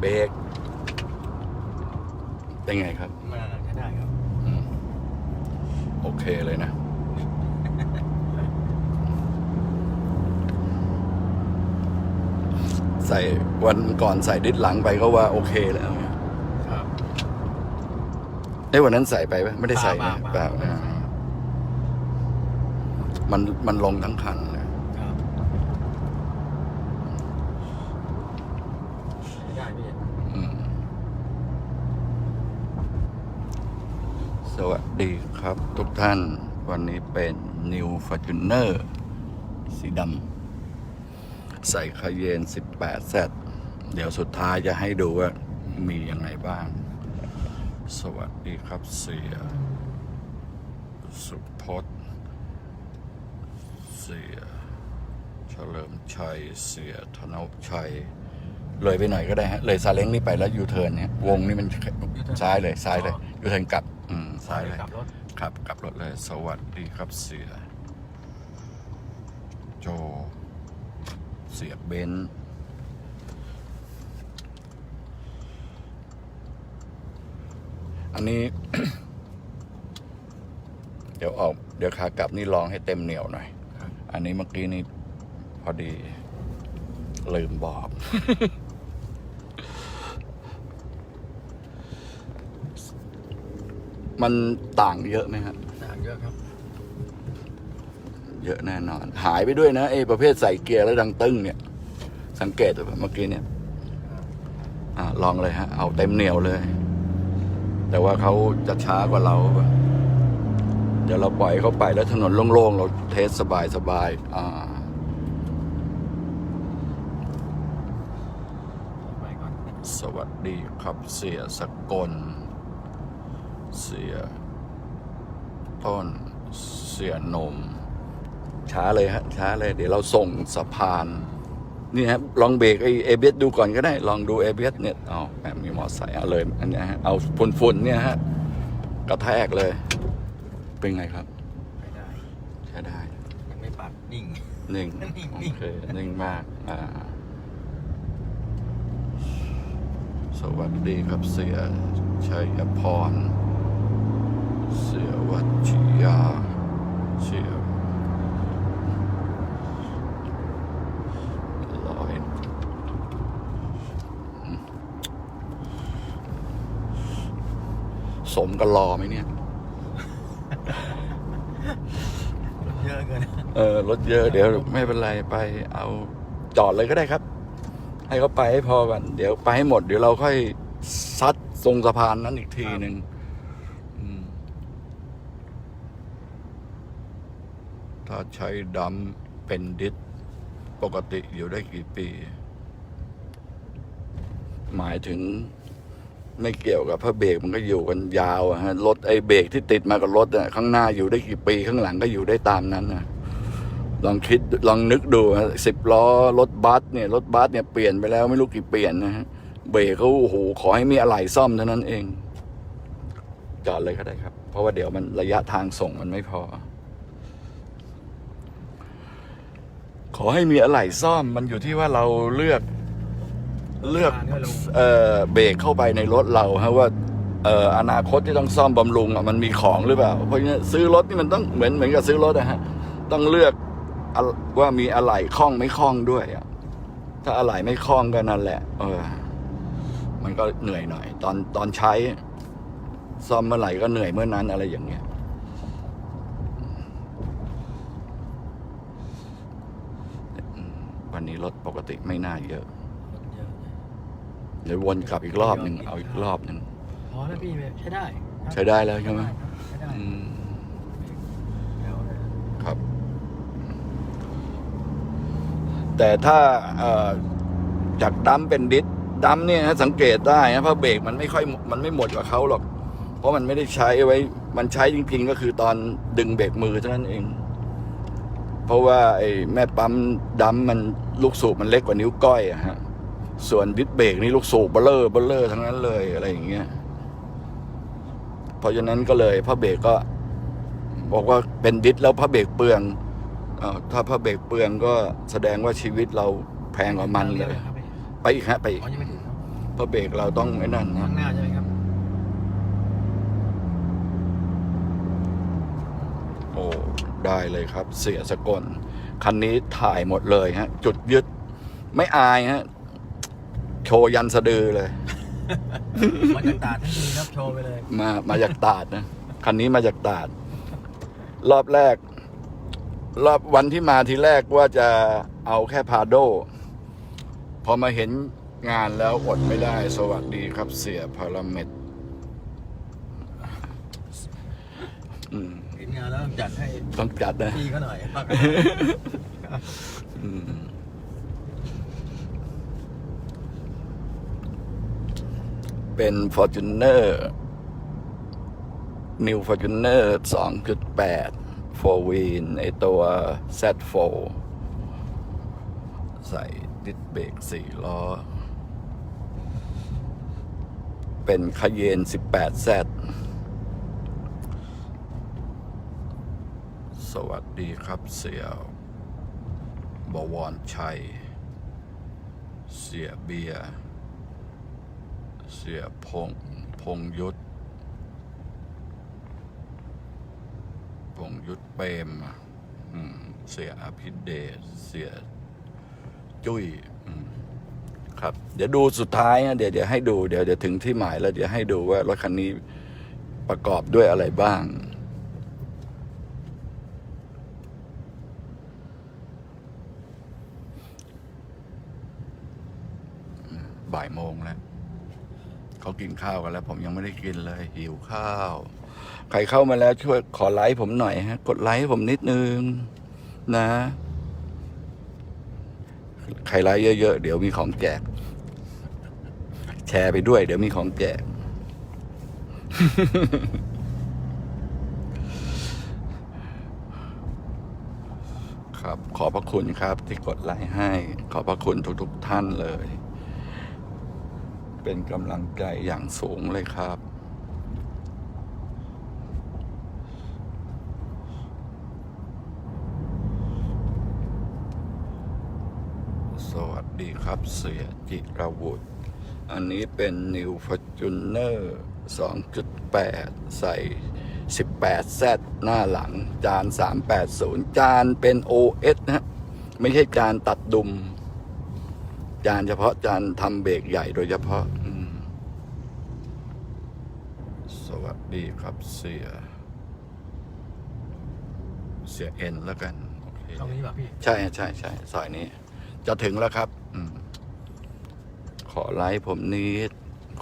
เบรกเป็นไงครับมาใช้ได้ครับ อืมโอเคเลยนะ ใส่วันก่อนใส่ดิสหลังไปก็ว่าโอเคแล้วครับเอ้ยวันนั้นใส่ไปปะไม่ได้ใส่เปล่านะเปล่าอ่ามันมันลงทั้งคันเลย ครับใช้ได้พี่ อืมสวัสดี ครับทุกท่านวันนี้เป็น New Fortuner สีดำใส่คาเยน 18แซดเดี๋ยวสุดท้ายจะให้ดูว่า มียังไงบ้าง สวัสดีครับเสีย สุพจน์เสีย เฉลิมชัย เสียธนพชัย เลยไปหน่อยก็ได้ฮะ เลยซาเล้งนี่ไปแล้วยูเทิร์นเนี่ยวงนี่มันซ้ายเลยซ้ายเลยยูเทิร์นกลับ อืมซ้ายเลยกลับรถ ครับกลับรถเลย สวัสดีครับเสีย โจ เสียเบนซ์อันนี้ เดี๋ยวออก เดี๋ยวขากลับนี่ลองให้เต็มเหนียวหน่อย อันนี้เมื่อกี้นี่พอดี ลืมบอก มันต่างเยอะไหมครับต่างเยอะครับ เยอะแน่นอน หายไปด้วยนะไอ้ประเภทใส่เกียร์แล้วดังตึ้งเนี่ย สังเกตดูเมื่อกี้เนี่ยอ่าลองเลยฮะ เอาเต็มเหนียวเลย แต่ว่าเขาจะช้ากว่าเรา เดี๋ยวเราปล่อยเขาไปแล้วถนนโล่งๆ เราเทสสบายๆอ่าไปก่อนสวัสดีครับเสียสกลเสีย ต้นเสียนม ช้าเลยฮะ ช้าเลย เดี๋ยวเราส่งสะพาน นี่ฮะลองเบรกไอเอเบสดูก่อนก็ได้ ลองดูเอเบสเนี่ยเอาแหมมีมอไซค์เอาเลย อันเนี้ยฮะ เอาฝุ่นๆเนี่ยฮะ กระแทกเลย เป็นไงครับไปได้ใช้ได้ยังไม่ปัดนิ่งนิ่งนิ่งโอนิ่งเคนิ่งมาก อ่า สวัสดีครับเสียชัยพร เสียวัชิยาเสียลอยอืมสมกันรอไหมเนี่ย เยอะเกินเออรถเยอะเดี๋ยวไม่เป็นไรไปเอาจอดเลยก็ได้ครับ ให้เขาไปให้พอกันเดี๋ยวไปให้หมด เดี๋ยวเราค่อยซัดทรงสะพานนั้นอีกทีหนึ่งอืม ถ้าใช้ดำเป็นดิสปกติอยู่ได้กี่ปี หมายถึงไม่เกี่ยวกับพระเบรกมันก็อยู่กันยาวอะฮะรถไอ้เบรกที่ติดมากับรถอะข้างหน้าอยู่ได้กี่ปีข้างหลังก็อยู่ได้ตามนั้นนะลองคิดลองนึกดูสิบล้อรถบัสเนี่ยรถบัสเนี่ยเปลี่ยนไปแล้วไม่รู้กี่เปลี่ยนนะฮะเบรกเขาโอ้โหขอให้มีอะไหล่ซ่อมเท่านั้นเอง จอดเลยก็ได้ครับ เพราะว่าเดี๋ยวมันระยะทางส่งมันไม่พอ ขอให้มีอะไหล่ซ่อมมันอยู่ที่ว่าเราเลือกเลือกก็ลงเอ่อเบรกเข้าไปในรถเราฮะว่าเอ่ออนาคตที่ต้องซ่อมบำรุงอะมันมีของหรือเปล่า เพราะฉะนั้นซื้อรถนี่มันต้องเหมือนเหมือนกับซื้อรถนะฮะต้องเลือกอะว่ามีอะไหล่คล่องไม่คล่องด้วยอะถ้าอะไหล่ไม่คล่องก็นั่นแหละ เออ มันก็เหนื่อยหน่อย ตอนตอนใช้ซ่อมเมื่อไหร่ก็เหนื่อยเมื่อนั้นอะไรอย่างเงี้ยอืมวันนี้ รถปกติไม่น่าเยอะเยอะ เดี๋ยววนกลับอีกรอบหนึ่งเอาอีกรอบหนึ่งพอแล้วพี่ใช้ได้ใช้ได้แล้วใช่ไหมใช้ได้อืมเดี๋ยวเลยครับ แต่ถ้าเอ่อจากดัมเป็นดิสดัมเนี่ยนะสังเกตได้นะเพราะเบรกมันไม่ค่อยมันไม่หมดกับเขาหรอก เพราะมันไม่ได้ใช้ไว้ มันใช้จริงๆก็คือตอนดึงเบรกมือเท่านั้นเอง เพราะว่าไอ้แม่ปั๊มดัมมันลูกสูบมันเล็กกว่านิ้วก้อยอะฮะส่วนดิสเบรกนี่ลูกสูบเบลเลอร์เบลเลอร์ทั้งนั้นเลยอะไรอย่างเงี้ยเพราะฉะนั้นก็เลยพระเบรกก็ บอกว่าเป็นดิสแล้วพระเบรกเปลืองเออถ้าพระเบรกเปลืองก็แสดงว่าชีวิตเราแพงกว่ามันเลยครับพี่ไปอีกฮะไปอีกอ๋อยังไม่ถึงครับเพราะเบรกเราต้องไอ้นั่นนะ ข้างหน้าใช่ไหมครับ โอ้ ได้เลยครับ เสียสกลคันนี้ถ่ายหมดเลยฮะ จุดยึดไม่อายฮะ โชว์ยันสะดือเลย มาจากตราดทั้งทีครับโชว์ไปเลย มามาจากตราดนะ คันนี้มาจากตราด รอบแรก รอบวันที่มาทีแรกว่าจะเอาแค่พาโด พอมาเห็นงานแล้วอดไม่ได้ สวัสดีครับเสียพาราเมด อืมเห็นงานแล้วต้องจัดให้ต้องจัดนะพี่เขาหน่อยพักอืมเป็น Fortuner New Fortuner 2.8 4 w h e e l ไอตัว Z4 ใส่ดิสเบรก4ล้อ เป็นคาเยน 18Z สวัสดีครับเสี่ยวบวรชัย เสียเบีย เสียพงพงยุทธพงยุทธเปรมเสียอภิเดชเสียจุ้ยครับ เดี๋ยวดูสุดท้ายนะเดี๋ยวเดี๋ยวให้ดูเดี๋ยวเดี๋ยวถึงที่หมายแล้วเดี๋ยวให้ดูว่ารถคันนี้ประกอบด้วยอะไรบ้าง บ่ายโมงแล้วเขากินข้าวกันแล้ว ผมยังไม่ได้กินเลย หิวข้าว ใครเข้ามาแล้วช่วยขอไลค์ผมหน่อยฮะ กดไลค์ผมนิดนึง นะ ใครไลค์เยอะๆ เดี๋ยวมีของแจก แชร์ไปด้วย เดี๋ยวมีของแจก ครับ ขอบพระคุณครับ ที่กดไลค์ให้ ขอบพระคุณทุกๆท่านเลย เป็นกำลังใจอย่างสูงเลยครับ สวัสดีครับเสียจิรวุฒิอันนี้เป็น New Fortuner 2.8 ใส่ 18Z หน้าหลังจาน 380 จานเป็น OS นะฮะไม่ใช่จานตัดดุม จานเฉพาะจานทำเบรกใหญ่โดยเฉพาะอืมสวัสดีครับเสีย เสียเอ็นแล้วกันโอเคตรงนี้ป่ะพี่ ใช่ใช่ใช่ซอยนี้ จะถึงแล้วครับอืมขอไลค์ผมนิด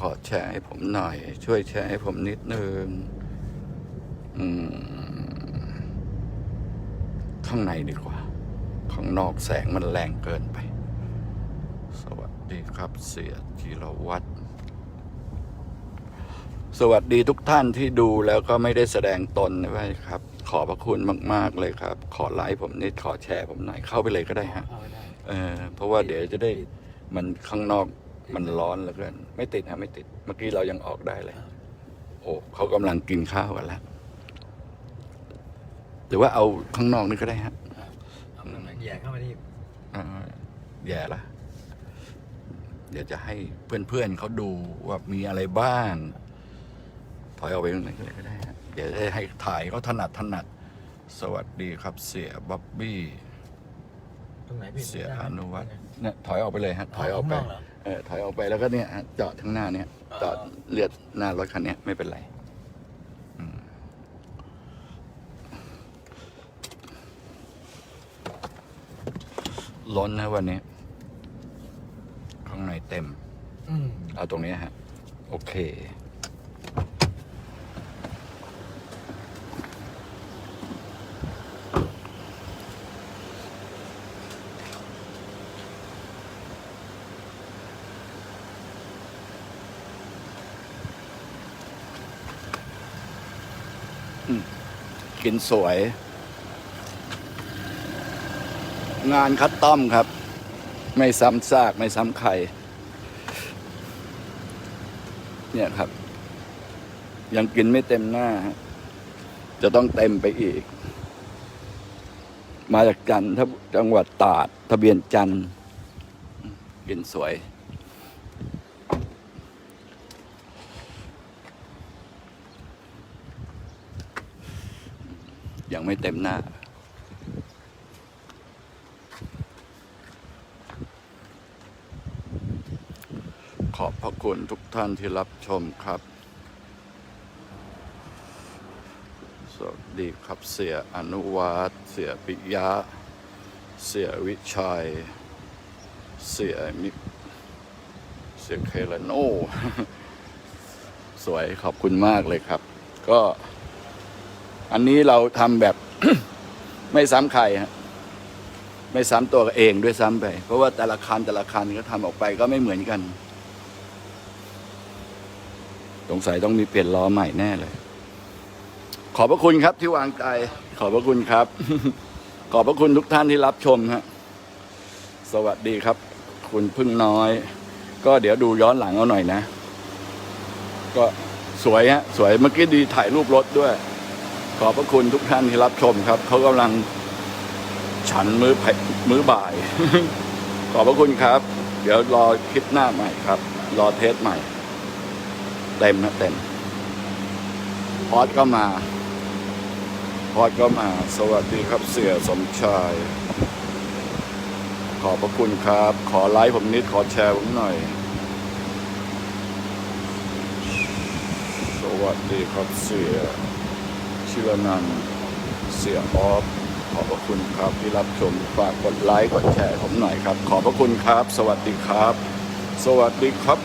ขอแชร์ให้ผมหน่อย ช่วยแชร์ให้ผมนิดนึงอืมข้างในดีกว่า ข้างนอกแสงมันแรงเกินไป สวัสดีครับเสียจิรวัตรสวัสดีทุกท่านที่ดูแล้วก็ไม่ได้แสดงตนด้วยครับ ขอบพระคุณมาก ๆ เลยครับ ขอไลค์ผมนิดขอแชร์ผมหน่อยเข้าไปเลยก็ได้ฮะ เอาไปได้เออเพราะว่าเดี๋ยวจะได้มันข้างนอกมันร้อนเหลือเกินไม่ติดฮะไม่ติด เมื่อกี้เรายังออกได้เลย โอ้เขากำลังกินข้าวกันแล้วหรือว่าเอาข้างนอกนี่ก็ได้ฮะเอาตรงไหนแย่เข้าไปที่อ่าแย่ละ เดี๋ยวจะให้เพื่อนๆเขาดูว่ามีอะไรบ้าง ถอยออกไปตรงไหนก็เลยก็ได้ฮะเดี๋ยวจะให้ถ่ายเขาถนัดถนัด สวัสดีครับเสียบ๊อบบี้ ตรงไหนพี่เสียได้อไหมนุวัฒน์เนี่ยถอยออกไปเลยฮะถอยออกไป ข้างนอกเหรอเออถอยออกไปแล้วก็เนี่ยฮะจอดข้างหน้าเนี่ยจอดเลียดหน้ารถคันเนี้ยไม่เป็นไรอืมล้นนะวันนี้ข้างใน เต็ม อืมเอาตรงนี้ฮะ โอเคอืมกินสวย งานคัดต้อมครับ ไม่ซ้ำซาก ไม่ซ้ำใคร เนี่ยครับ ยังกินไม่เต็มหน้า จะต้องเต็มไปอีก มาจากจันทจังหวัดตาด ทะเบียนจันกินสวย ยังไม่เต็มหน้า อบพระคุณทุกท่านที่รับชมครับ สวัสดีครับเสียอนุวัฒน์เสียปิยะ เสียวิชัย เสียมิเสียเคลโนสวยขอบคุณมากเลยครับ ก็ อันนี้เราทำแบบ ไม่ซ้ำใครฮะไม่ซ้ำตัวเองด้วยซ้ำไป เพราะว่าแต่ละคันแต่ละคันก็ทำออกไปก็ไม่เหมือนกัน สงสัยต้องมีเปลี่ยนล้อใหม่แน่เลย ขอบพระคุณครับที่วางใจ ขอบพระคุณครับ ขอบพระคุณทุกท่านที่รับชมฮะสวัสดีครับ คุณพึ่งน้อย ก็เดี๋ยวดูย้อนหลังเอาหน่อยนะ ก็สวยฮะสวยเมื่อกี้ดีถ่ายรูปรถด้วย ขอบพระคุณทุกท่านที่รับชมครับเขากำลังฉันมือมือบ่าย ขอบพระคุณครับ เดี๋ยวรอคลิปหน้าใหม่ครับ รอเทสใหม่ เต็มนะเต็มพอดก็มาพอดก็มา สวัสดีครับเสียสมชาย ขอบพระคุณครับ ขอไลค์ผมนิด ขอแชร์ผมหน่อย สวัสดีครับเสียชิรนันเสียออฟขอบพระคุณครับที่รับชมฝากกดไลค์กดแชร์ผมหน่อยครับ ขอบพระคุณครับ สวัสดีครับ สวัสดีครับ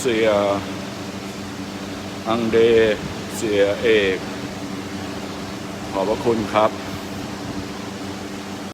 เสีย อังเดเสียเอก ขอบพระคุณครับ